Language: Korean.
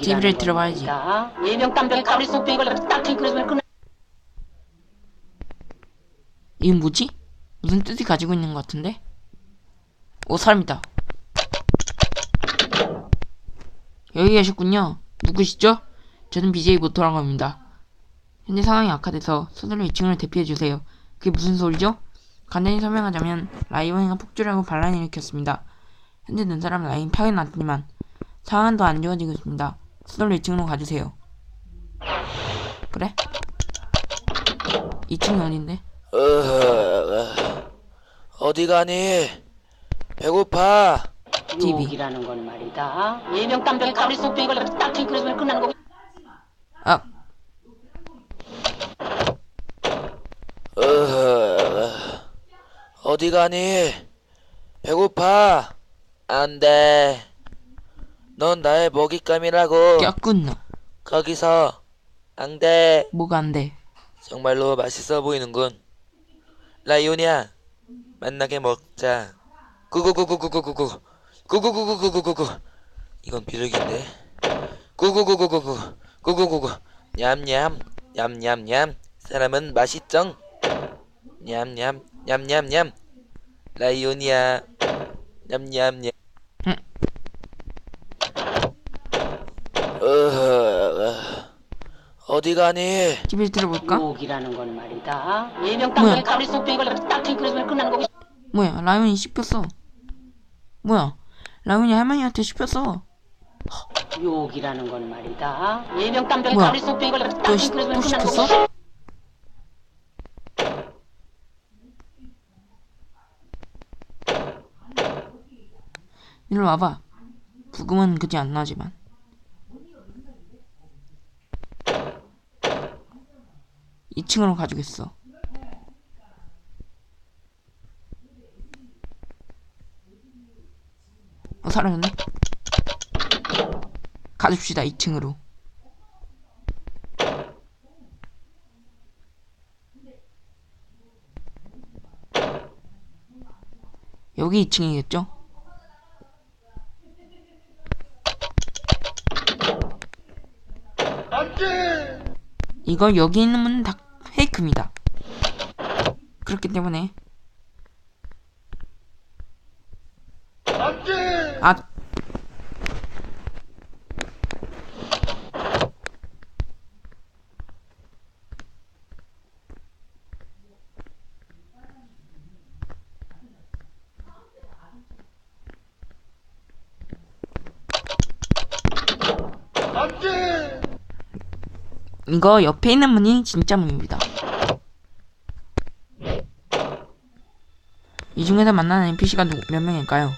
TV를 들어봐야지. 예명 속병이 딱. 이건 뭐지? 무슨 뜻이 가지고 있는 것 같은데? 오 사람이다. 여기 계셨군요. 누구시죠? 저는 BJ 모토라고 합니다. 현재 상황이 악화돼서 서둘러 2층으로 대피해주세요. 그게 무슨 소리죠? 간단히 설명하자면 라이온이가 폭주라고 반란을 일으켰습니다. 현재 는 사람 라인 파괴났지만 상황은 더 안 좋아지고 있습니다. 서둘러 2층으로 가주세요. 그래? 2층이 어딘데? 어디 가니? 배고파. TV. 욕이라는 건 말이다. 예명 땀병에 가브리 속병이 걸려서 딱 탱크에서 끝나는 거고. 아, 어디 가니? 배고파. 안 돼. 넌 나의 먹잇감이라고. 꼈군 너. 거기서. 안 돼. 뭐가 안 돼? 정말로 맛있어 보이는군. 라이온이야. 만나게 먹자. 구구구구구구구구. 구구구구구구구구. 이건 비둘기인데. 구구구구구구. 구구구구. 냠냠. 냠냠냠. 사람은 맛있쩡. 냠냠. 냠냠냠. 라이온이야. 냠냠냠. 응. 으흐. 어디 가니? TV를 들어볼까? 욕이라는 건 말이다. 예명 뭐야? 가브리 속병이 걸려서 딱 탱크에서 끝나는 거고. 뭐야 라이온이 씹혔어 뭐야 라이온이 할머니한테 씹혔어 욕이라는 건 말이다. 예명 뭐야? 가브리 속병이 걸려서 딱 또, 씹- 탱크에서 또 끝나는? 거고. 일로 와봐 부금은 그지 안 나지만 이층으로 가주겠어. 어 사라졌네? 가줍시다 2층으로. 여기 2층이겠죠? 이거 여기 있는 문은 다 페이크입니다. 그렇기 때문에 아 이거 옆에 있는 문이 진짜 문입니다. 이 중에서 만나는 NPC가 누, 몇 명일까요?